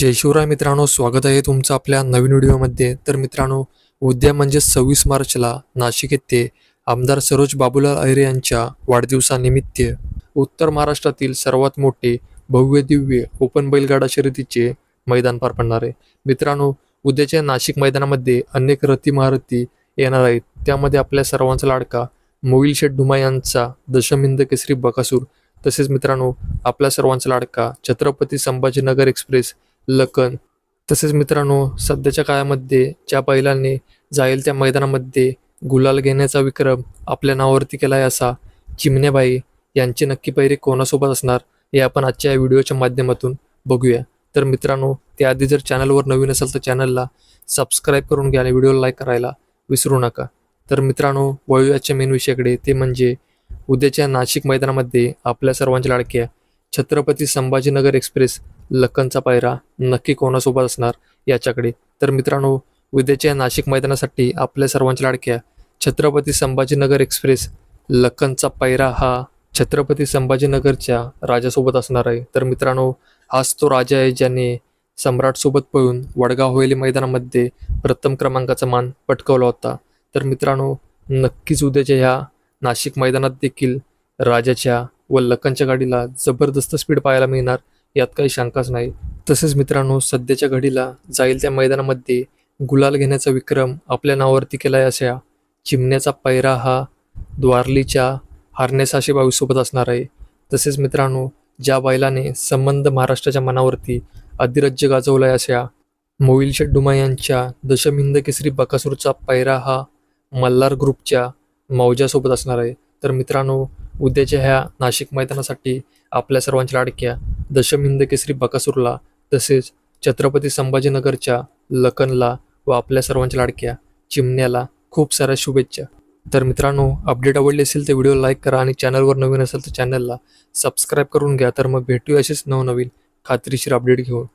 जय शिवराय मित्रांनो स्वागत आहे तुमचं आपल्या नवीन व्हिडिओमध्ये. तर मित्रांनो उद्या म्हणजे सव्वीस मार्चला नाशिक येथे आमदार सरोज बाबूलाल अहिरे यांच्या वाढदिवसानिमित्त उत्तर महाराष्ट्रातील सर्वात मोठे भव्य दिव्य ओपन बैलगाडा शर्यतीचे मैदान पार पडणार आहे. मित्रांनो उद्याच्या नाशिक मैदानामध्ये अनेक रथी महारथी येणार आहेत. त्यामध्ये आपल्या सर्वांचा लाडका मोईल शेठ धुमा यांचा दशमिंद केसरी बकासूर तसेच मित्रांनो आपल्या सर्वांचा लाडका छत्रपती संभाजीनगर एक्सप्रेस लखन. तसेच मित्रांनो सध्याच्या काळामध्ये ज्या बैलांनी जाईल त्या मैदानामध्ये गुलाल घेण्याचा विक्रम आपल्या नावावरती केला आहे असा चिमण्याबाई यांची नक्की पैरी कोणासोबत असणार हे आपण आजच्या या व्हिडिओच्या माध्यमातून बघूया. तर मित्रांनो त्याआधी जर चॅनलवर नवीन असेल तर चॅनलला सबस्क्राईब करून घ्या आणि व्हिडिओला लाईक करायला विसरू नका. तर मित्रांनो वळूयाच्या मेन विषयाकडे. ते म्हणजे उद्याच्या नाशिक मैदानामध्ये आपल्या सर्वांच्या लाडक्या छत्रपती संभाजीनगर एक्सप्रेस लखनचा पायरा नक्की कोणासोबत असणार याच्याकडे? तर मित्रांनो उद्याच्या नाशिक मैदानासाठी आपल्या सर्वांच्या लाडक्या छत्रपती संभाजीनगर एक्सप्रेस लखनचा पायरा हा छत्रपती संभाजीनगरच्या राजासोबत असणार आहे. तर मित्रांनो हाच तो राजा आहे ज्याने सम्राटसोबत पळून वडगाव होयली मैदानामध्ये प्रथम क्रमांकाचा मान पटकवला होता. तर मित्रांनो नक्कीच उद्याच्या ह्या नाशिक मैदानात देखील राजाच्या व लखनच्या गाडीला जबरदस्त स्पीड पाहायला मिळणार. यात काही शंकाच नाही. तसेच मित्रांनो सध्याच्या घडीला जाईल त्या मैदानामध्ये गुलाल घेण्याचा विक्रम आपल्या नावावरती केला आहे अशा चिमण्याचा पैरा हा द्वारलीच्या हार्नेसाशे बावीसोबत असणार आहे. तसेच मित्रांनो ज्या बैलाने संबंध महाराष्ट्राच्या मनावरती अधिराज्य गाजवलं आहे अशा मोईल शेड्डुमा यांच्या दशमिंद केसरी बकासूरचा पैरा हा मल्हार ग्रुपच्या मौजासोबत असणार आहे. तर मित्रांनो उद्याच्या ह्या नाशिक मैदानासाठी आपल्या सर्वांच्या लाडक्या दशमिंद केसरी बकासूरला तसेच छत्रपती संभाजीनगरच्या लखनला व आपल्या सर्वांच्या लाडक्या चिमण्याला खूप साऱ्या शुभेच्छा. तर मित्रांनो अपडेट आवडली असेल तर व्हिडिओ लाईक करा आणि चॅनलवर नवीन असेल तर चॅनलला सबस्क्राईब करून घ्या. तर मग भेटूया असेच नवनवीन खात्रीशीर अपडेट घेऊन.